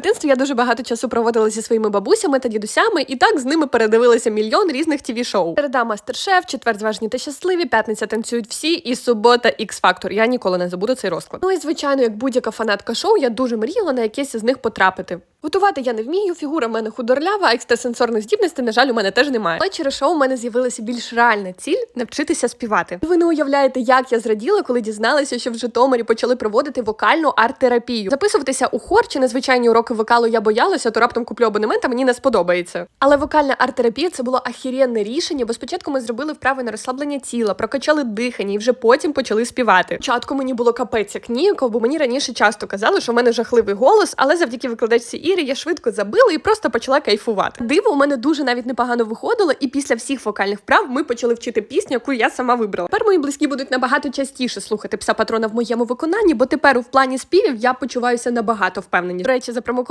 Дитинстві я дуже багато часу проводила зі своїми бабусями та дідусями, і так з ними передивилися мільйон різних тіві шоу. Середа мастер-шеф, четвер зважні та щасливі, п'ятниця танцюють всі, і субота ікс фактор. Я ніколи не забуду цей розклад. Ну і звичайно, як будь-яка фанатка шоу, я дуже мріяла на якесь із них потрапити. Готувати я не вмію, фігура в мене худорлява, а екстрасенсорних здібностей, на жаль, у мене теж немає. Але через шоу у мене з'явилася більш реальна ціль навчитися співати. Ви не уявляєте, як я зраділа, коли дізналася, що в Житомирі почали проводити вокальну арт-терапію. Записуватися у хор чи на звичайні уроки вокалу я боялася, то раптом куплю абонемент, а мені не сподобається. Але вокальна арт-терапія це було ахіренне рішення, бо спочатку ми зробили вправи на розслаблення тіла, прокачали дихання і вже потім почали співати. Спочатку мені було капець як ніяково, бо мені раніше часто казали, що в мене жахливий голос, але завдяки викладачці Ірі я швидко забила і просто почала кайфувати. Диво, у мене дуже навіть непогано виходило, і після всіх вокальних вправ ми почали вчити пісню, яку я сама вибрала. Тепер мої близькі будуть набагато частіше слухати пса патрона в моєму виконанні, бо тепер у плані співів я почуваюся набагато впевнені. До речі, за промокод